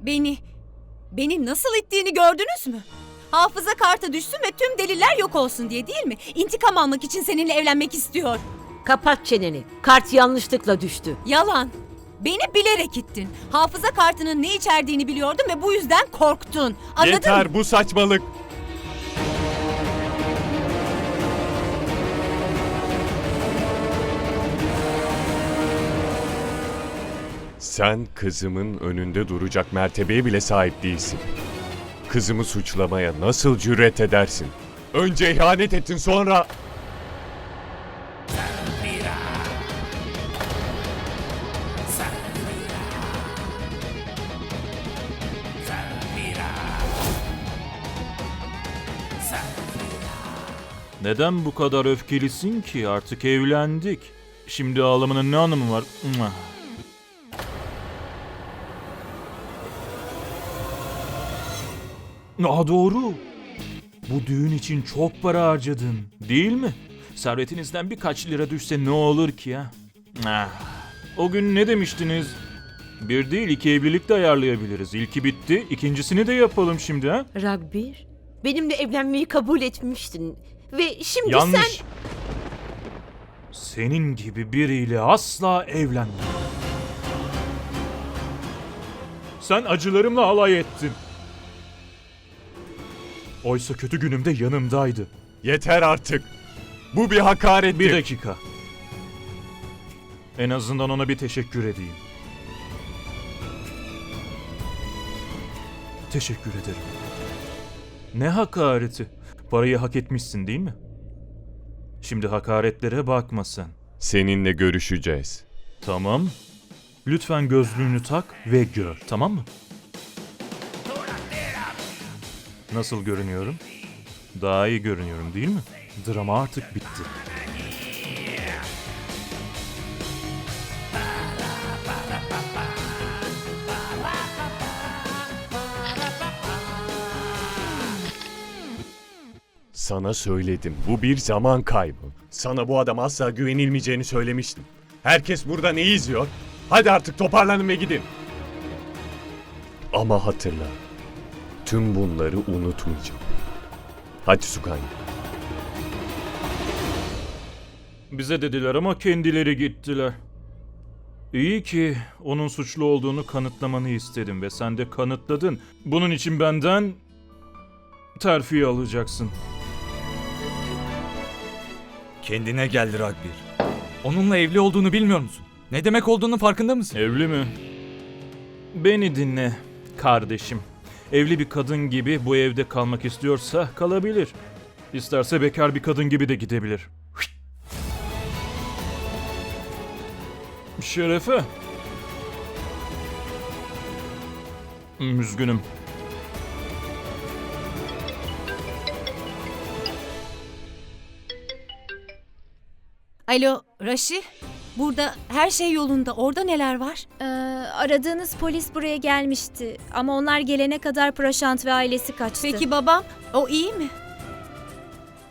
Beni, beni nasıl ittiğini gördünüz mü? Hafıza kartı düşsün ve tüm deliller yok olsun diye değil mi? İntikam almak için seninle evlenmek istiyor. Kapat çeneni. Kart yanlışlıkla düştü. Yalan. Beni bilerek ittin. Hafıza kartının ne içerdiğini biliyordun ve bu yüzden korktun. Anladın Yeter mı? bu saçmalık. Sen kızımın önünde duracak mertebeye bile sahip değilsin. Kızımı suçlamaya nasıl cüret edersin? Önce ihanet ettin sonra... Neden bu kadar öfkelisin ki? Artık evlendik. Şimdi ağlamanın ne anlamı var? Aa doğru. Bu düğün için çok para harcadın, değil mi? Servetinizden birkaç lira düşse ne olur ki ya? Ah. O gün ne demiştiniz? Bir değil iki evlilik de ayarlayabiliriz. İlki bitti, ikincisini de yapalım şimdi ha? Ragbir, benimle evlenmeyi kabul etmiştin. Ve şimdi Yanlış. sen... Senin gibi biriyle asla evlenmem. Sen acılarımla alay ettin. Oysa kötü günümde yanımdaydı. Yeter artık. Bu bir hakarettir. Bir dakika. En azından ona bir teşekkür edeyim. Teşekkür ederim. Ne hakareti? Parayı hak etmişsin değil mi? Şimdi hakaretlere bakma sen. Seninle görüşeceğiz. Tamam. Lütfen gözlüğünü tak ve gör, tamam mı? Nasıl görünüyorum? Daha iyi görünüyorum değil mi? Drama artık bitti. Sana söyledim. Bu bir zaman kaybı. Sana bu adam asla güvenilmeyeceğini söylemiştim. Herkes burada ne izliyor? Hadi artık toparlanın ve gidin. Ama hatırla. Tüm bunları unutmayacağım. Hadi Sukanya. Bize dediler ama kendileri gittiler. İyi ki onun suçlu olduğunu kanıtlamanı istedim ve sen de kanıtladın. Bunun için benden terfi alacaksın. Kendine gel Ragbir. Onunla evli olduğunu bilmiyor musun? Ne demek olduğunun farkında mısın? Evli mi? Beni dinle kardeşim. Evli bir kadın gibi bu evde kalmak istiyorsa kalabilir. İsterse bekar bir kadın gibi de gidebilir. Şerefe. Üzgünüm. Alo Raşi. Burada her şey yolunda. Orada neler var? Ee, aradığınız polis buraya gelmişti ama onlar gelene kadar Praşant ve ailesi kaçtı. Peki babam? O iyi mi?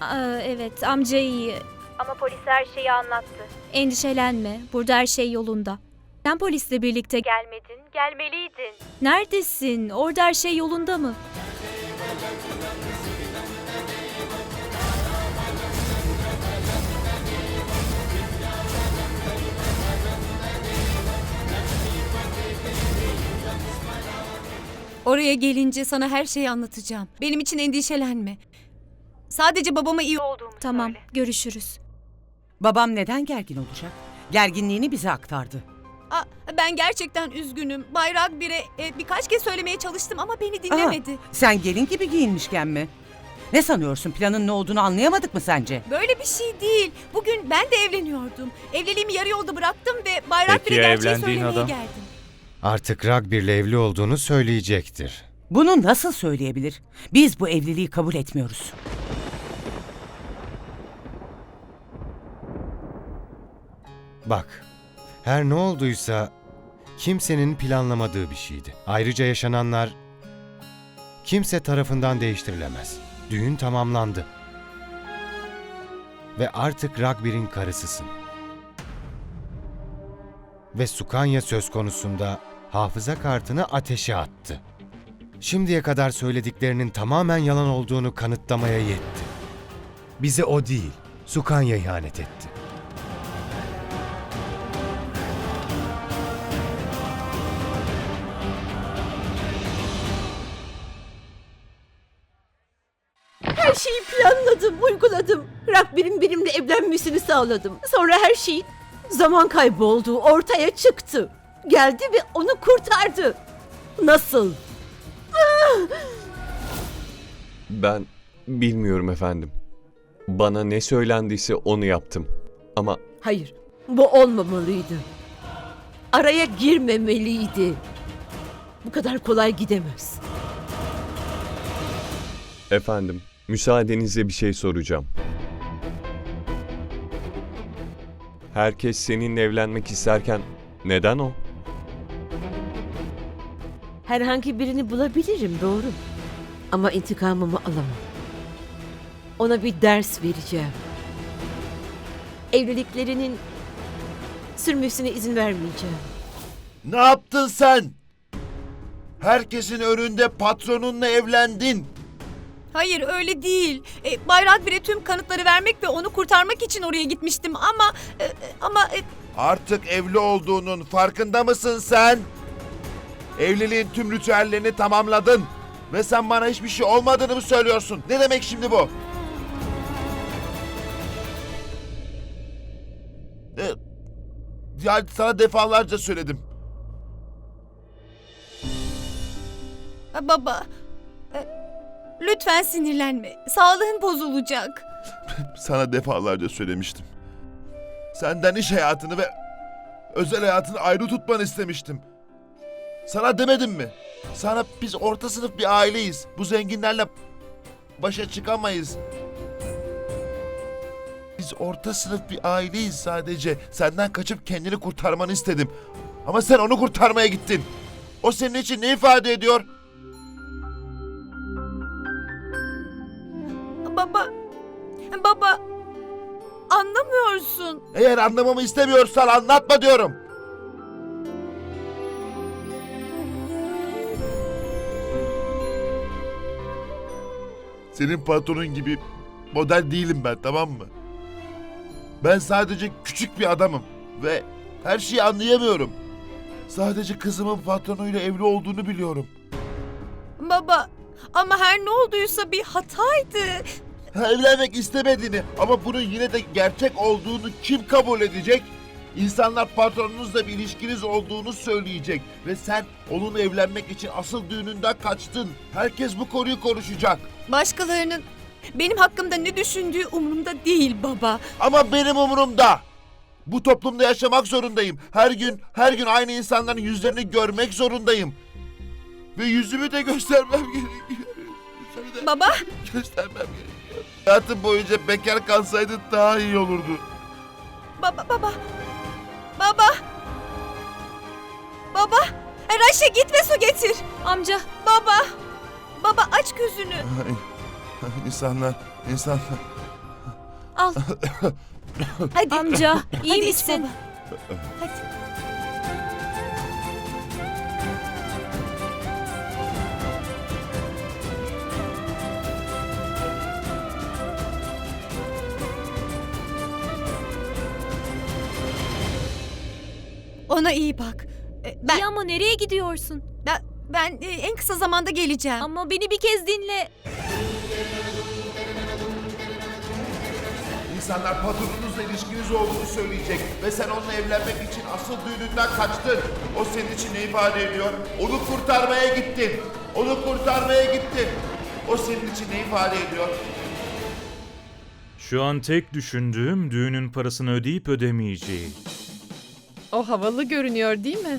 Aa, evet amca iyi. Ama polis her şeyi anlattı. Endişelenme burada her şey yolunda. Sen polisle birlikte gelmedin, gelmeliydin. Neredesin? Orada her şey yolunda mı? Oraya gelince sana her şeyi anlatacağım. Benim için endişelenme. Sadece babama iyi olduğumu Tamam, söyle. görüşürüz. Babam neden gergin olacak? Gerginliğini bize aktardı. Aa, ben gerçekten üzgünüm. Bayrak bire e, birkaç kez söylemeye çalıştım ama beni dinlemedi. Aha, sen gelin gibi giyinmişken mi? Ne sanıyorsun planın ne olduğunu anlayamadık mı sence? Böyle bir şey değil. Bugün ben de evleniyordum. Evliliğimi yarı yolda bıraktım ve Bayrak Peki bire ya gerçeği evlendiğin söylemeye adam? geldim. Artık Ragbir'le evli olduğunu söyleyecektir. Bunu nasıl söyleyebilir? Biz bu evliliği kabul etmiyoruz. Bak, her ne olduysa kimsenin planlamadığı bir şeydi. Ayrıca yaşananlar kimse tarafından değiştirilemez. Düğün tamamlandı. Ve artık Ragbir'in karısısın. Ve Sukanya söz konusunda hafıza kartını ateşe attı. Şimdiye kadar söylediklerinin tamamen yalan olduğunu kanıtlamaya yetti. Bize o değil, Sukanya ihanet etti. Her şeyi planladım, uyguladım. Ragbir'in benimle evlenmesini sağladım. Sonra her şeyin zaman kaybı olduğu ortaya çıktı. Geldi ve onu kurtardı. Nasıl? Ben bilmiyorum efendim. Bana ne söylendiyse onu yaptım. Ama Hayır, bu olmamalıydı. Araya girmemeliydi. Bu kadar kolay gidemez. efendim, müsaadenizle bir şey soracağım. Herkes seninle evlenmek isterken neden o? Herhangi birini bulabilirim, doğru. Ama intikamımı alamam. Ona bir ders vereceğim. Evliliklerinin sürmesine izin vermeyeceğim. Ne yaptın sen? Herkesin önünde patronunla evlendin. Hayır öyle değil. E, Bay Ragbir'e tüm kanıtları vermek ve onu kurtarmak için oraya gitmiştim ama... e, e, ama... e, Artık evli olduğunun farkında mısın sen? Evliliğin tüm ritüellerini tamamladın. Ve sen bana hiçbir şey olmadığını mı söylüyorsun? Ne demek şimdi bu? E, ya sana defalarca söyledim. baba... e, lütfen sinirlenme. Sağlığın bozulacak. Sana defalarca söylemiştim. Senden iş hayatını ve özel hayatını ayrı tutmanı istemiştim. Sana demedim mi? Sana biz orta sınıf bir aileyiz. Bu zenginlerle başa çıkamayız. Biz orta sınıf bir aileyiz sadece. Senden kaçıp kendini kurtarmanı istedim. Ama sen onu kurtarmaya gittin. O senin için ne ifade ediyor? Baba... Baba... Anlamıyorsun. Eğer anlamamı istemiyorsan anlatma diyorum. Senin patronun gibi model değilim ben tamam mı? Ben sadece küçük bir adamım ve her şeyi anlayamıyorum. Sadece kızımın patronuyla evli olduğunu biliyorum. Baba... Ama her ne olduysa bir hataydı. Ha, evlenmek istemediğini ama bunun yine de gerçek olduğunu kim kabul edecek? İnsanlar patronunuzla bir ilişkiniz olduğunu söyleyecek ve sen onunla evlenmek için asıl düğününden kaçtın. Herkes bu konuyu konuşacak. Başkalarının benim hakkımda ne düşündüğü umurumda değil baba. Ama benim umurumda. Bu toplumda yaşamak zorundayım. Her gün, her gün aynı insanların yüzlerini görmek zorundayım. Ve yüzümü de göstermem gerekiyor. Yüzümü de Baba, göstermem gerekiyor. Hayatım boyunca bekar kalsaydı daha iyi olurdu. baba, baba. Baba. Baba. Raşe git ve su getir. Amca, Baba. Baba aç gözünü. Ay, İnsanlar, insanlar. al. Hadi. Amca, iyi Hadi misin? baba. Hadi. Ona iyi bak. E, Ben İyi ama nereye gidiyorsun? ben, ben e, en kısa zamanda geleceğim. Ama beni bir kez dinle. İnsanlar patronunuzla ilişkiniz olduğunu söyleyecek ve sen onunla evlenmek için asıl düğününden kaçtın. O senin için ne ifade ediyor? Onu kurtarmaya gittin. Onu kurtarmaya gittin. O senin için ne ifade ediyor? Şu an tek düşündüğüm düğünün parasını ödeyip ödemeyeceği. O havalı görünüyor değil mi?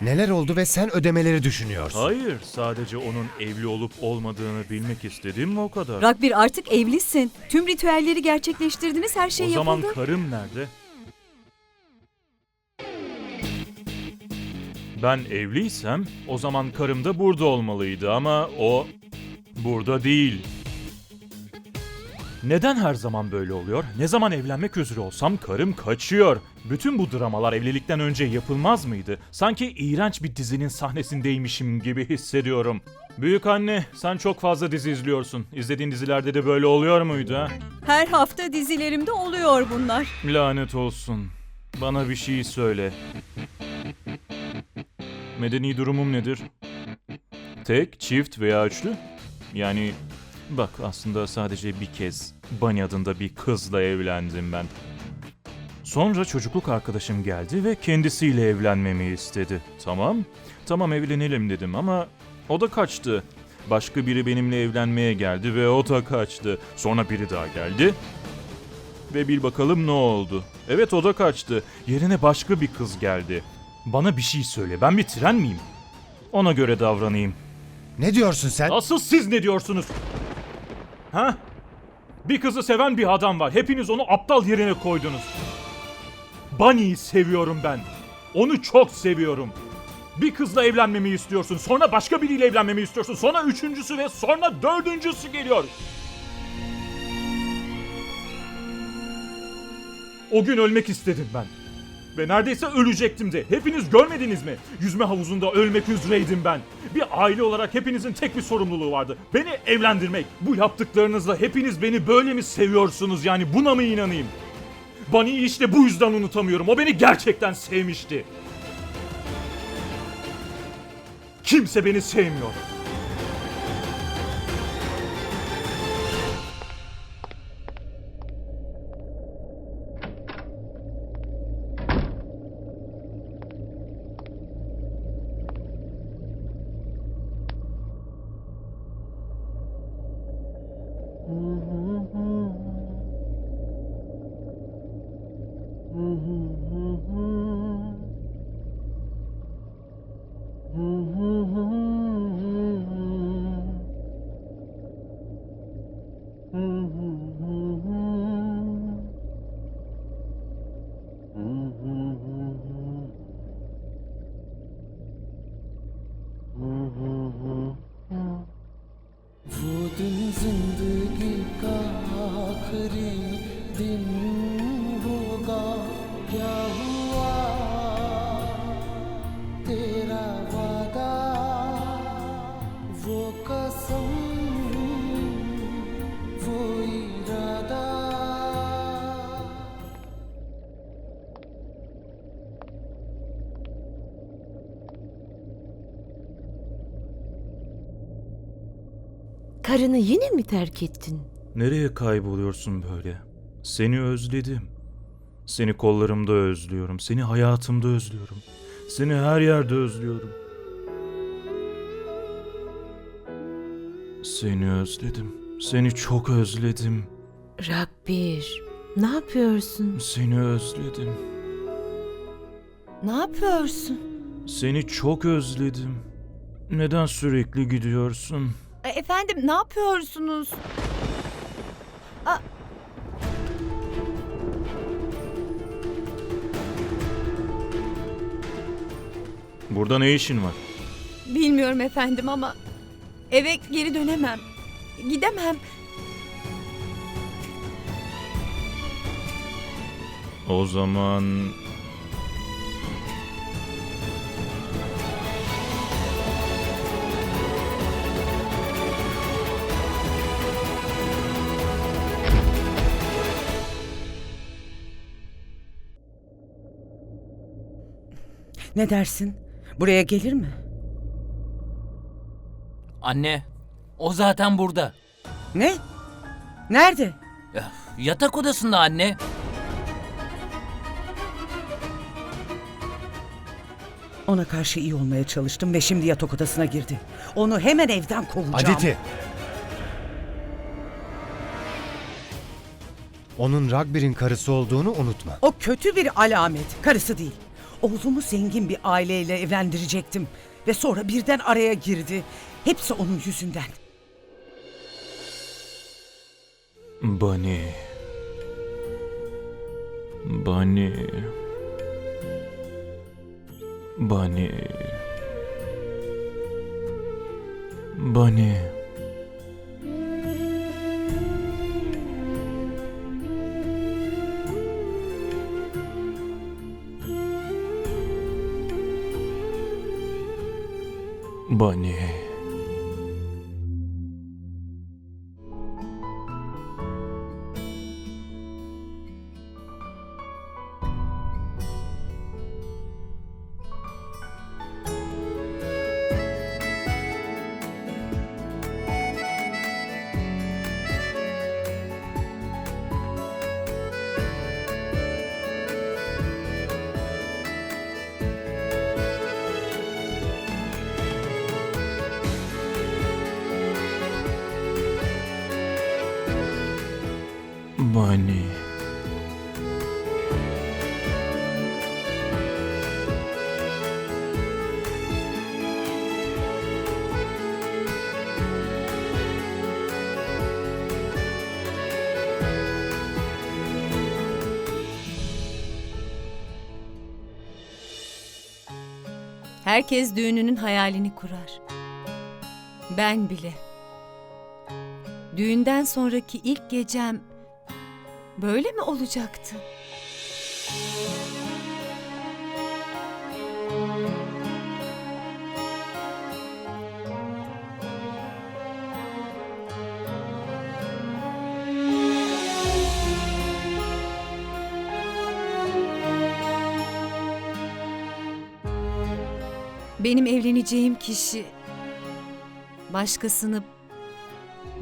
Neler oldu ve sen ödemeleri düşünüyorsun? Hayır, sadece onun evli olup olmadığını bilmek istedim o kadar. Ragbir artık evlisin. Tüm ritüelleri gerçekleştirdiniz, her şey o zaman yapıldı. karım nerede? Ben evliysem o zaman karım da burada olmalıydı ama o burada değil. Neden her zaman böyle oluyor? Ne zaman evlenmek üzere olsam karım kaçıyor. Bütün bu dramalar evlilikten önce yapılmaz mıydı? Sanki iğrenç bir dizinin sahnesindeymişim gibi hissediyorum. Büyük anne, sen çok fazla dizi izliyorsun. İzlediğin dizilerde de böyle oluyor muydu ha? Her hafta dizilerimde oluyor bunlar. Lanet olsun. Bana bir şey söyle. Medeni durumum nedir? Tek, çift veya üçlü? Yani bak aslında sadece bir kez Bunny adında bir kızla evlendim ben. Sonra çocukluk arkadaşım geldi ve kendisiyle evlenmemi istedi. Tamam, tamam evlenelim dedim ama o da kaçtı. Başka biri benimle evlenmeye geldi ve o da kaçtı. Sonra biri daha geldi ve bil bakalım ne oldu. Evet o da kaçtı. Yerine başka bir kız geldi. Bana bir şey söyle. Ben bir tren miyim? Ona göre davranayım. Ne diyorsun sen? Asıl siz ne diyorsunuz? Ha? Bir kızı seven bir adam var. Hepiniz onu aptal yerine koydunuz. Bunny'yi seviyorum ben. Onu çok seviyorum. Bir kızla evlenmemi istiyorsun. Sonra başka biriyle evlenmemi istiyorsun. Sonra üçüncüsü ve sonra dördüncüsü geliyor. O gün ölmek istedim ben. Ve neredeyse ölecektim de. Hepiniz görmediniz mi? Yüzme havuzunda ölmek üzereydim ben. Bir aile olarak hepinizin tek bir sorumluluğu vardı. Beni evlendirmek. Bu yaptıklarınızla hepiniz beni böyle mi seviyorsunuz yani buna mı inanayım? Bunny'i işte bu yüzden unutamıyorum. O beni gerçekten sevmişti. Kimse beni sevmiyor. वो तेरा वादा वो कसम वो इरादा Karını yine mi terk ettin? Nereye kayboluyorsun böyle? Seni özledim. Seni kollarımda özlüyorum. Seni hayatımda özlüyorum. Seni her yerde özlüyorum. Seni özledim. Seni çok özledim. Ragbir, ne yapıyorsun? Seni özledim. Ne yapıyorsun? Seni çok özledim. Neden sürekli gidiyorsun? E, Efendim ne yapıyorsunuz? Burada ne işin var? Bilmiyorum efendim ama eve geri dönemem. Gidemem. O zaman Ne dersin? Buraya gelir mi? Anne, o zaten burada. Ne? Nerede? Yatak odasında anne. Ona karşı iyi olmaya çalıştım ve şimdi yatak odasına girdi. Onu hemen evden kovacağım. Aditi. Onun Ragbir'in karısı olduğunu unutma. O kötü bir alamet. Karısı değil. Oğlumu zengin bir aileyle evlendirecektim. Ve sonra birden araya girdi. Hepsi onun yüzünden. Bunny. Bunny. Bunny. Bunny. Bunny. Bunny. Herkes düğününün hayalini kurar. Ben bile. Düğünden sonraki ilk gecem böyle mi olacaktı? Benim evleneceğim kişi başkasını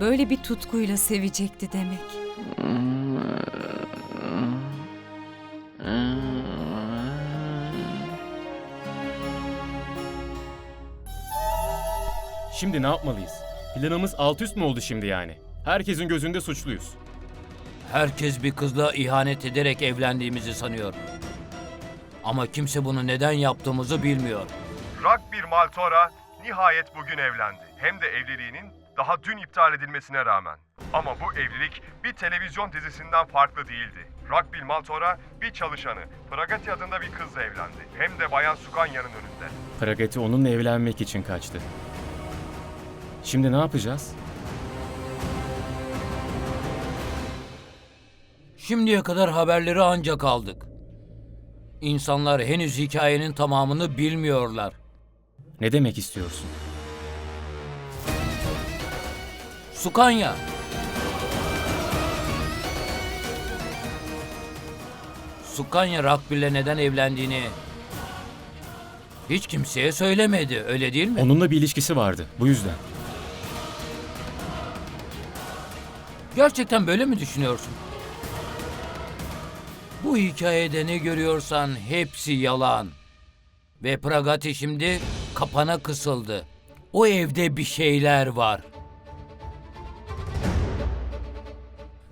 böyle bir tutkuyla sevecekti demek. Şimdi ne yapmalıyız? Planımız alt üst mü oldu şimdi yani? Herkesin gözünde suçluyuz. Herkes bir kızla ihanet ederek evlendiğimizi sanıyor. Ama kimse bunu neden yaptığımızı bilmiyor. Ragbir Maltora nihayet bugün evlendi. Hem de evliliğinin daha dün iptal edilmesine rağmen. Ama bu evlilik bir televizyon dizisinden farklı değildi. Ragbir Maltora bir çalışanı, Pragati adında bir kızla evlendi. Hem de Bayan Sukanya'nın önünde. Pragati onunla evlenmek için kaçtı. Şimdi ne yapacağız? Şimdiye kadar haberleri ancak aldık. İnsanlar henüz hikayenin tamamını bilmiyorlar. Ne demek istiyorsun? Sukanya. Sukanya Rakbil'le neden evlendiğini hiç kimseye söylemedi, öyle değil mi? Onunla bir ilişkisi vardı. Bu yüzden. Gerçekten böyle mi düşünüyorsun? Bu hikayede ne görüyorsan hepsi yalan. Ve Pragati şimdi kapana kısıldı. O evde bir şeyler var.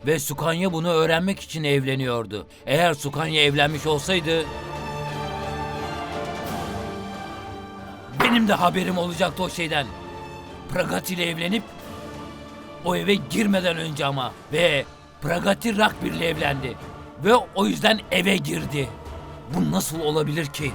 Ve Sukanya bunu öğrenmek için evleniyordu. Eğer Sukanya evlenmiş olsaydı... Benim de haberim olacaktı o şeyden. Pragati ile evlenip o eve girmeden önce ama ve Pragati Rakbir'le evlendi ve o yüzden eve girdi. Bu nasıl olabilir ki?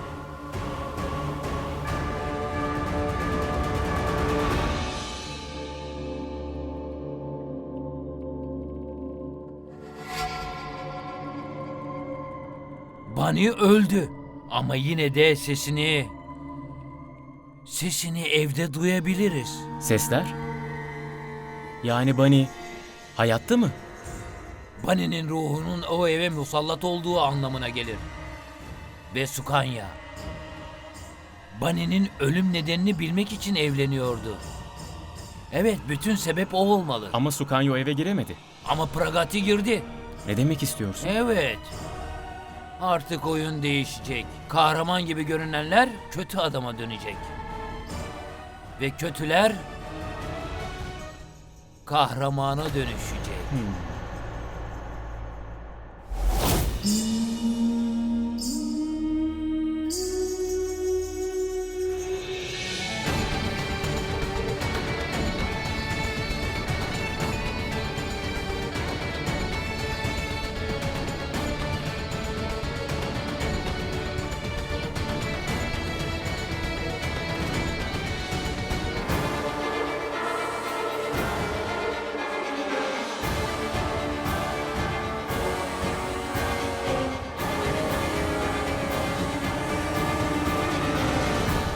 Bunny öldü ama yine de sesini sesini evde duyabiliriz. Sesler? Yani Bunny hayatta mı? Bunny'nin ruhunun o eve musallat olduğu anlamına gelir. Ve Sukanya. Bunny'nin ölüm nedenini bilmek için evleniyordu. Evet, bütün sebep o olmalı. Ama Sukanyo eve giremedi. Ama Pragati girdi. Ne demek istiyorsun? Evet. Artık oyun değişecek. Kahraman gibi görünenler kötü adama dönecek. Ve kötüler kahramana dönüşecek. Hmm.